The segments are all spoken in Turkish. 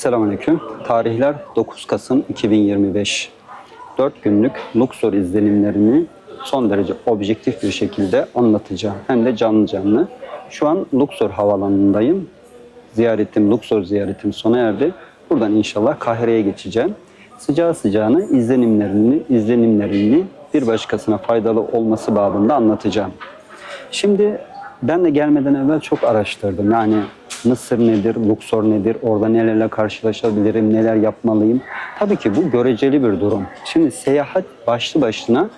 Selamünaleyküm. Tarihler 9 Kasım 2025. 4 günlük Luxor izlenimlerini son derece objektif bir şekilde anlatacağım. Hem de canlı canlı. Şu an Luxor havalanındayım. Ziyaretim, Luxor ziyaretim sona erdi. Buradan inşallah Kahire'ye geçeceğim. Sıcağı sıcağına izlenimlerini, izlenimlerini bir başkasına faydalı olması babında anlatacağım. Şimdi ben de gelmeden evvel çok araştırdım. Yani Mısır nedir, Luxor nedir, orada nelerle karşılaşabilirim, neler yapmalıyım. Tabii ki bu göreceli bir durum. Şimdi seyahat başlı başına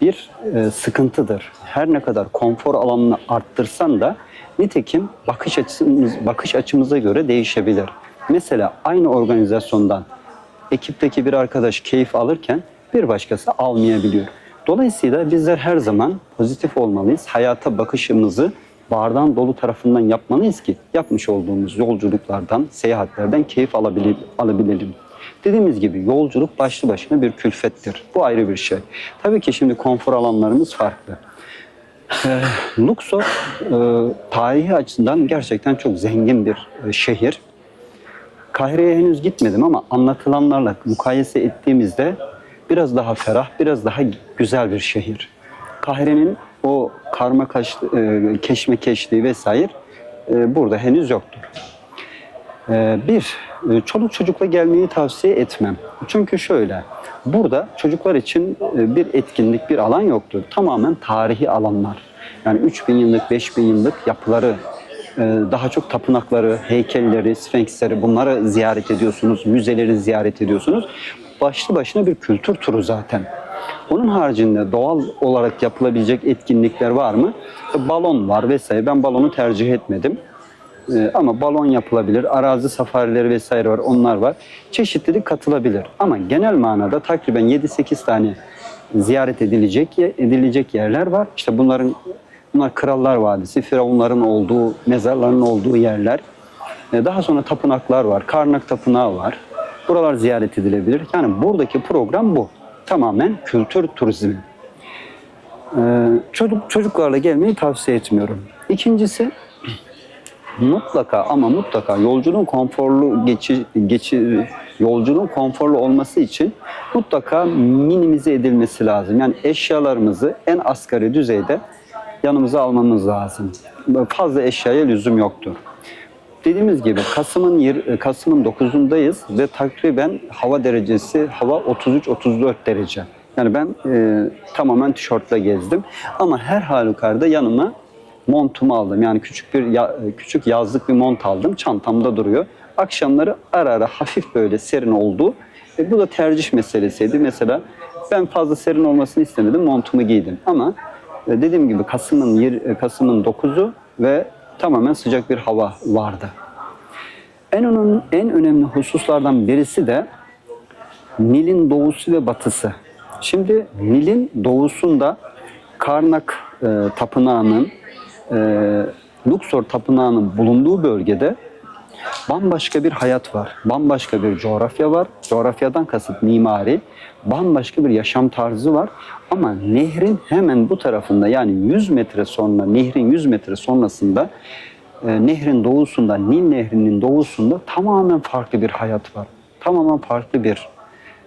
bir e, sıkıntıdır. Her ne kadar konfor alanını arttırsan da nitekim bakış açımız bakış açımıza göre değişebilir. Mesela aynı organizasyondan ekipteki bir arkadaş keyif alırken bir başkası almayabiliyor. Dolayısıyla bizler her zaman pozitif olmalıyız. Hayata bakışımızı bardağın dolu tarafından yapmalıyız ki yapmış olduğumuz yolculuklardan, seyahatlerden keyif alabile- alabilelim. Dediğimiz gibi yolculuk başlı başına bir külfettir. Bu ayrı bir şey. Tabii ki şimdi konfor alanlarımız farklı. Ee, Luxor e, tarihi açıdan gerçekten çok zengin bir e, şehir. Kahire'ye henüz gitmedim ama anlatılanlarla mukayese ettiğimizde biraz daha ferah, biraz daha güzel bir şehir. Kahire'nin o karma e, keşmekeşliği vesaire e, burada henüz yoktur. Ee, Bir, e, çoluk çocukla gelmeyi tavsiye etmem. Çünkü şöyle, burada çocuklar için e, bir etkinlik, bir alan yoktur. Tamamen tarihi alanlar. Yani 3000 yıllık, 5000 yıllık yapıları, e, daha çok tapınakları, heykelleri, sfenksleri bunları ziyaret ediyorsunuz, müzeleri ziyaret ediyorsunuz. Başlı başına bir kültür turu zaten. Onun haricinde doğal olarak yapılabilecek etkinlikler var mı? Balon var vesaire. Ben balonu tercih etmedim. Ee, ama balon yapılabilir, arazi safarileri vesaire var, onlar var. Çeşitlilik katılabilir. Ama genel manada takriben 7-8 tane ziyaret edilecek edilecek yerler var. İşte bunların bunlar Krallar Vadisi, Firavunların olduğu, mezarların olduğu yerler. Ee, Daha sonra tapınaklar var, Karnak Tapınağı var. Buralar ziyaret edilebilir. Yani buradaki program bu. Tamamen kültür turizmi. Ee, Çocuk çocuklarla gelmeyi tavsiye etmiyorum. İkincisi mutlaka ama mutlaka yolculuğun konforlu geçi, geçi yolculuğun konforlu olması için mutlaka minimize edilmesi lazım. Yani eşyalarımızı en asgari düzeyde yanımıza almamız lazım. Fazla eşyaya lüzum yoktur. Dediğimiz gibi Kasım'ın yir- Kasım'ın 9'undayız ve takriben hava derecesi hava 33-34 derece. Yani ben e, tamamen tişörtle gezdim ama her halükarda yanıma montumu aldım. Yani küçük bir ya- küçük yazlık bir mont aldım. Çantamda duruyor. Akşamları ara ara hafif böyle serin oldu. E, bu da tercih meselesiydi. Mesela ben fazla serin olmasını istemedim. Montumu giydim. Ama e, dediğim gibi Kasım'ın e, Kasım'ın 9'u ve tamamen sıcak bir hava vardı. En önemli, en önemli hususlardan birisi de Nil'in doğusu ve batısı. Şimdi Nil'in doğusunda Karnak e, Tapınağı'nın, e, Luxor Tapınağı'nın bulunduğu bölgede bambaşka bir hayat var. Bambaşka bir coğrafya var. Coğrafyadan kasıt mimari. Bambaşka bir yaşam tarzı var. Ama nehrin hemen bu tarafında yani 100 metre sonra, nehrin 100 metre sonrasında e, nehrin doğusunda, Nil nehrinin doğusunda tamamen farklı bir hayat var. Tamamen farklı bir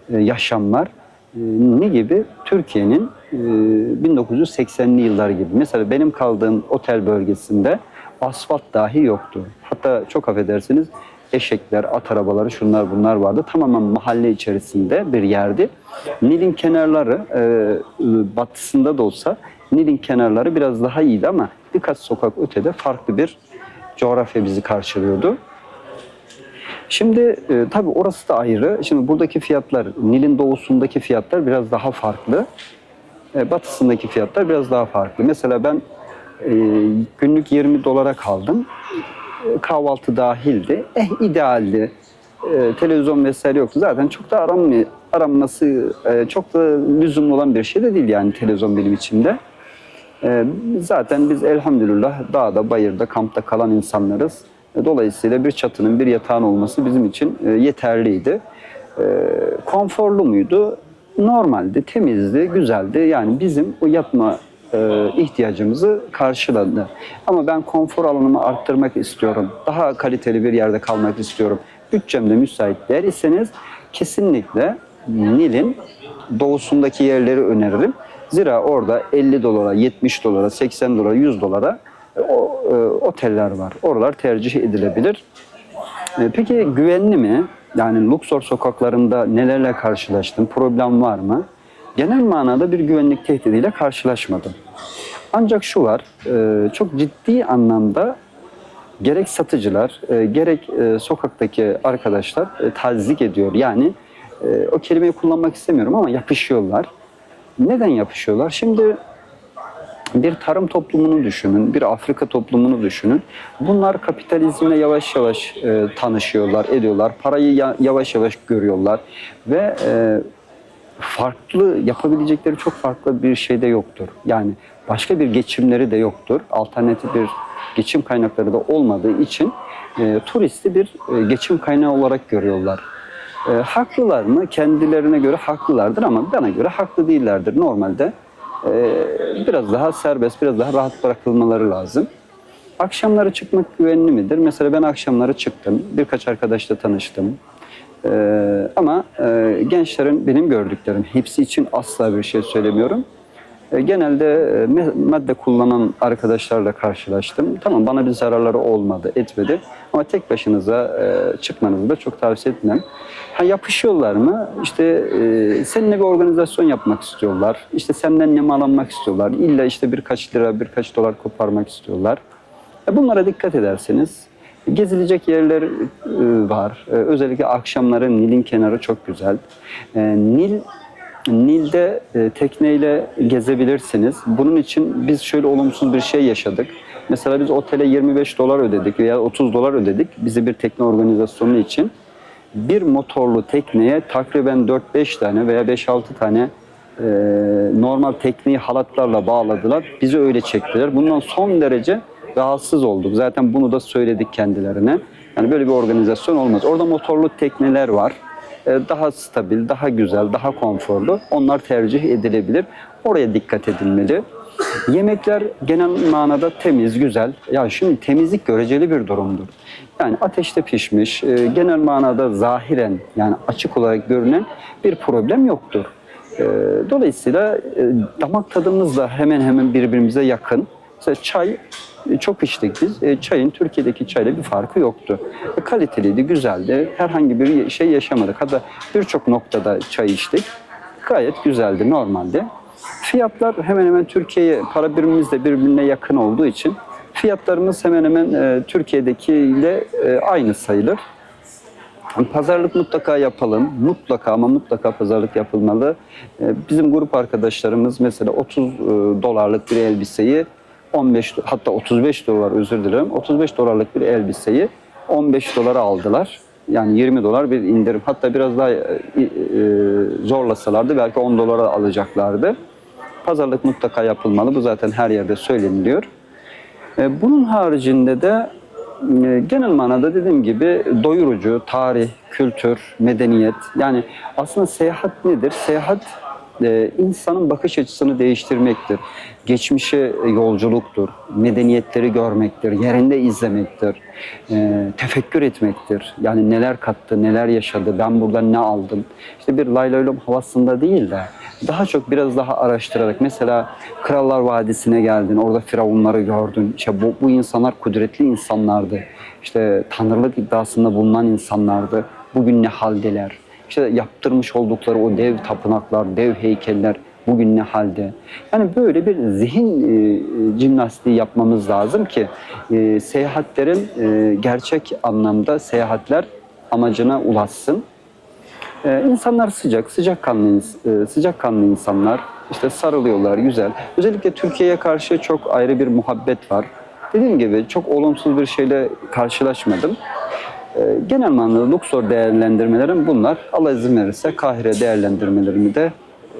e, yaşam var. E, ne gibi? Türkiye'nin e, 1980'li yıllar gibi. Mesela benim kaldığım otel bölgesinde asfalt dahi yoktu. Hatta çok affedersiniz eşekler, at arabaları şunlar bunlar vardı. Tamamen mahalle içerisinde bir yerdi. Nil'in kenarları e, batısında da olsa Nil'in kenarları biraz daha iyiydi ama birkaç sokak ötede farklı bir coğrafya bizi karşılıyordu. Şimdi e, tabii orası da ayrı. Şimdi buradaki fiyatlar, Nil'in doğusundaki fiyatlar biraz daha farklı. E, batısındaki fiyatlar biraz daha farklı. Mesela ben e, günlük 20 dolara kaldım. E, kahvaltı dahildi. Eh idealdi. E, televizyon vesaire yoktu. Zaten çok da aram, aranması e, çok da lüzumlu olan bir şey de değil yani televizyon benim içimde. Ee, Zaten biz elhamdülillah dağda, bayırda, kampta kalan insanlarız. E, Dolayısıyla bir çatının, bir yatağın olması bizim için e, yeterliydi. Ee, Konforlu muydu? Normaldi, temizdi, güzeldi. Yani bizim o yatma e, ihtiyacımızı karşıladı. Ama ben konfor alanımı arttırmak istiyorum. Daha kaliteli bir yerde kalmak istiyorum. bütçemde müsait değilseniz kesinlikle Nil'in doğusundaki yerleri öneririm. Zira orada 50 dolara, 70 dolara, 80 dolara, 100 dolara e, o, e, oteller var. Oralar tercih edilebilir. E, Peki güvenli mi? Yani Luxor sokaklarında nelerle karşılaştın? Problem var mı? Genel manada bir güvenlik tehdidiyle karşılaşmadım. Ancak şu var, e, çok ciddi anlamda gerek satıcılar, e, gerek e, sokaktaki arkadaşlar tazik ediyor. Yani o kelimeyi kullanmak istemiyorum ama yapışıyorlar. Neden yapışıyorlar? Şimdi bir tarım toplumunu düşünün, bir Afrika toplumunu düşünün. Bunlar kapitalizmle yavaş yavaş e, tanışıyorlar, ediyorlar. Parayı ya- yavaş yavaş görüyorlar ve e, farklı yapabilecekleri çok farklı bir şey de yoktur. Yani başka bir geçimleri de yoktur. Alternatif bir geçim kaynakları da olmadığı için e, turisti bir e, geçim kaynağı olarak görüyorlar. E, haklılar mı? Kendilerine göre haklılardır ama bana göre haklı değillerdir. Normalde e, biraz daha serbest, biraz daha rahat bırakılmaları lazım. Akşamları çıkmak güvenli midir? Mesela ben akşamları çıktım. Birkaç arkadaşla tanıştım. Ee, ama e, gençlerin benim gördüklerim hepsi için asla bir şey söylemiyorum. E, genelde e, madde kullanan arkadaşlarla karşılaştım. Tamam bana bir zararları olmadı, etmedi. Ama tek başınıza e, çıkmanızı da çok tavsiye etmem. Ha, yapışıyorlar mı? İşte e, seninle bir organizasyon yapmak istiyorlar. İşte senden nemalanmak istiyorlar. İlla işte birkaç lira, birkaç dolar koparmak istiyorlar. E, Bunlara dikkat ederseniz gezilecek yerler e, var. E, Özellikle akşamları Nil'in kenarı çok güzel. E, Nil Nil'de tekneyle gezebilirsiniz. Bunun için biz şöyle olumsuz bir şey yaşadık. Mesela biz otele 25 dolar ödedik veya 30 dolar ödedik bizi bir tekne organizasyonu için. Bir motorlu tekneye takriben 4-5 tane veya 5-6 tane normal tekneyi halatlarla bağladılar. Bizi öyle çektiler. Bundan son derece rahatsız olduk. Zaten bunu da söyledik kendilerine. Yani böyle bir organizasyon olmaz. Orada motorlu tekneler var. Ee, Daha stabil, daha güzel, daha konforlu. Onlar tercih edilebilir. Oraya dikkat edilmeli. Yemekler genel manada temiz, güzel. Ya şimdi temizlik göreceli bir durumdur. Yani ateşte pişmiş, e, genel manada zahiren yani açık olarak görünen bir problem yoktur. E, Dolayısıyla e, damak tadımız da hemen hemen birbirimize yakın. Mesela çay e, çok içtik biz. E, Çayın Türkiye'deki çayla bir farkı yoktu. E, Kaliteliydi, güzeldi. Herhangi bir şey yaşamadık. Hatta birçok noktada çay içtik. Gayet güzeldi, normaldi. Fiyatlar hemen hemen Türkiye'ye, para birimimiz de birbirine yakın olduğu için fiyatlarımız hemen hemen e, Türkiye'dekiyle e, aynı sayılır. Pazarlık mutlaka yapalım. Mutlaka ama mutlaka pazarlık yapılmalı. Bizim grup arkadaşlarımız mesela 30 e, dolarlık bir elbiseyi 15 hatta 35 dolar özür dilerim. 35 dolarlık bir elbiseyi 15 dolara aldılar. Yani 20 dolar bir indirim. Hatta biraz daha e, e, zorlasalardı belki 10 dolara alacaklardı. Pazarlık mutlaka yapılmalı. Bu zaten her yerde söyleniliyor. E, Bunun haricinde de e, genel manada dediğim gibi doyurucu, tarih, kültür, medeniyet. Yani aslında seyahat nedir? Seyahat e, insanın bakış açısını değiştirmektir. Geçmişe yolculuktur, medeniyetleri görmektir, yerinde izlemektir, e, tefekkür etmektir. Yani neler kattı, neler yaşadı, ben buradan ne aldım. İşte bir laylaylom havasında değil de daha çok biraz daha araştırarak mesela Krallar Vadisi'ne geldin, orada firavunları gördün. İşte bu, bu insanlar kudretli insanlardı. İşte tanrılık iddiasında bulunan insanlardı. Bugün ne haldeler? İşte yaptırmış oldukları o dev tapınaklar, dev heykeller bugün ne halde? Yani böyle bir zihin e, jimnastiği yapmamız lazım ki e, seyahatlerin e, gerçek anlamda seyahatler amacına ulaşsın. Ee, insanlar sıcak, sıcakkanlı, e, sıcakkanlı insanlar. İşte sarılıyorlar, güzel. Özellikle Türkiye'ye karşı çok ayrı bir muhabbet var. Dediğim gibi çok olumsuz bir şeyle karşılaşmadım. Ee, genel manada Luxor değerlendirmelerim bunlar. Allah izin verirse Kahire değerlendirmelerimi de,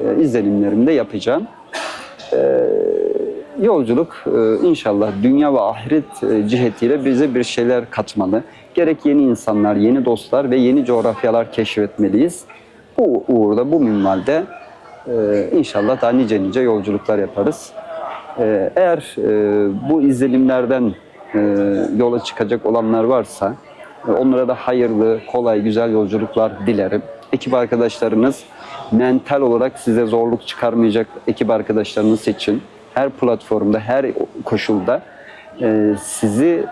e, izlenimlerimi de yapacağım. Yolculuk e, inşallah dünya ve ahiret e, cihetiyle bize bir şeyler katmalı. Gerek yeni insanlar, yeni dostlar ve yeni coğrafyalar keşfetmeliyiz. Bu uğurda, bu minvalde inşallah daha nice nice yolculuklar yaparız. Eğer bu izlenimlerden yola çıkacak olanlar varsa Onlara da hayırlı, kolay, güzel yolculuklar dilerim. Ekip arkadaşlarınız mental olarak size zorluk çıkarmayacak ekip arkadaşlarınız seçin. Her platformda, her koşulda e, sizi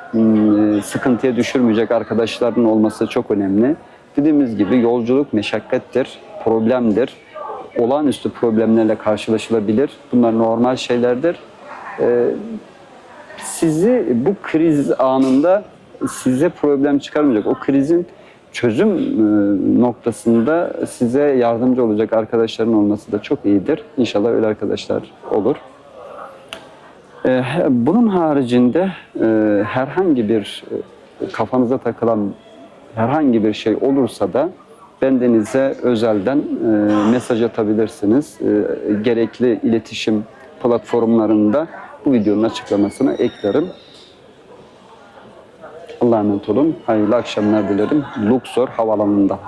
sıkıntıya düşürmeyecek arkadaşların olması çok önemli. Dediğimiz gibi yolculuk meşakkattir, problemdir. Olağanüstü problemlerle karşılaşılabilir. Bunlar normal şeylerdir. E, sizi bu kriz anında size problem çıkarmayacak. O krizin çözüm e, noktasında size yardımcı olacak arkadaşların olması da çok iyidir. İnşallah öyle arkadaşlar olur. E, Bunun haricinde e, herhangi bir kafanıza takılan herhangi bir şey olursa da bendenize özelden mesaj atabilirsiniz. Gerekli iletişim platformlarında bu videonun açıklamasına eklerim. Allah'a emanet olun. Hayırlı akşamlar dilerim. Luxor Havalanı'nda.